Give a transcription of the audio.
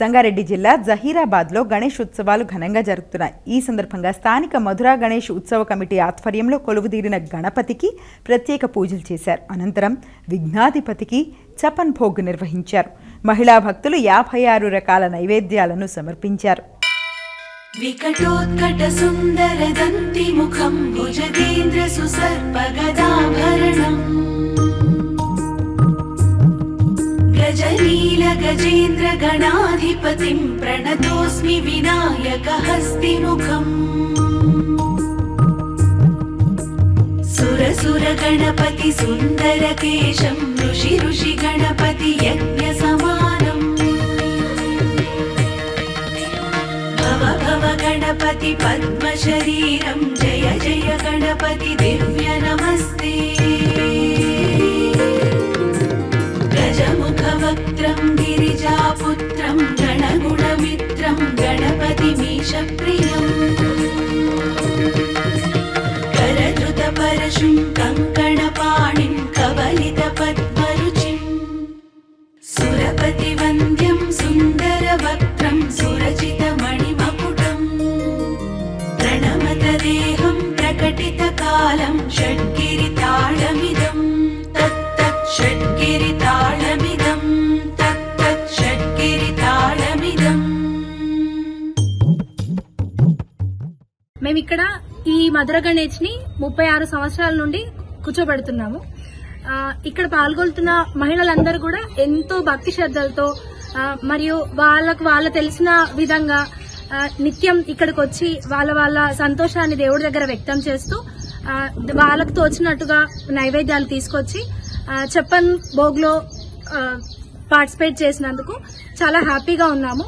సంగారెడ్డి జిల్లా జహీరాబాద్లో గణేష్ ఉత్సవాలు ఘనంగా జరుగుతున్నాయి. ఈ సందర్భంగా స్థానిక మధురా గణేష్ ఉత్సవ కమిటీ ఆధ్వర్యంలో కొలువుదీరిన గణపతికి ప్రత్యేక పూజలు చేశారు. అనంతరం విఘ్నాధిపతికి చపన్ భోగ్ నిర్వహించారు. మహిళా భక్తులు యాభై ఆరు రకాల నైవేద్యాలను సమర్పించారు. వికటోత్కట సుందర దంతి ముఖం గజనీ भुजगेन्द्रसुसर्पगदाभरणम् गजनीलगजेन्द्रगणाधिपतिम् प्रणतोऽस्मि विनायकहस्तिमुखम् सुरसुरगणपति सुन्दरकेशम् ऋषि ऋषि गणपति यज्ञसमानम् भव भव गणपति पद्मशरीरं जय जय गणपति दिव्य नमस्ते गजमुखवक्त्रं गणपतिमीशप्रियम् करधृतपरशुं कङ्कणपाणिं कवलितपद्मरुचिम् सुरपतिवन्द्यं सुन्दरवक्त्रं सुरचितमणिमकुटम् प्रणमतदेहं प्रकटितकालं षड्गिरिताळमिदं మేము ఇక్కడ ఈ మధుర గణేష్ని ముప్పై ఆరు సంవత్సరాల నుండి కూర్చోబెడుతున్నాము. ఇక్కడ పాల్గొంటున్న మహిళలందరూ కూడా ఎంతో భక్తి శ్రద్ధలతో మరియు వాళ్ళకు వాళ్ళ తెలిసిన విధంగా నిత్యం ఇక్కడికి వచ్చి వాళ్ళ వాళ్ళ సంతోషాన్ని దేవుడి దగ్గర వ్యక్తం చేస్తూ వాళ్ళకు తోచినట్టుగా నైవేద్యాలు తీసుకొచ్చి చెప్పన్ భోగ్లో పార్టిసిపేట్ చేసినందుకు చాలా హ్యాపీగా ఉన్నాము.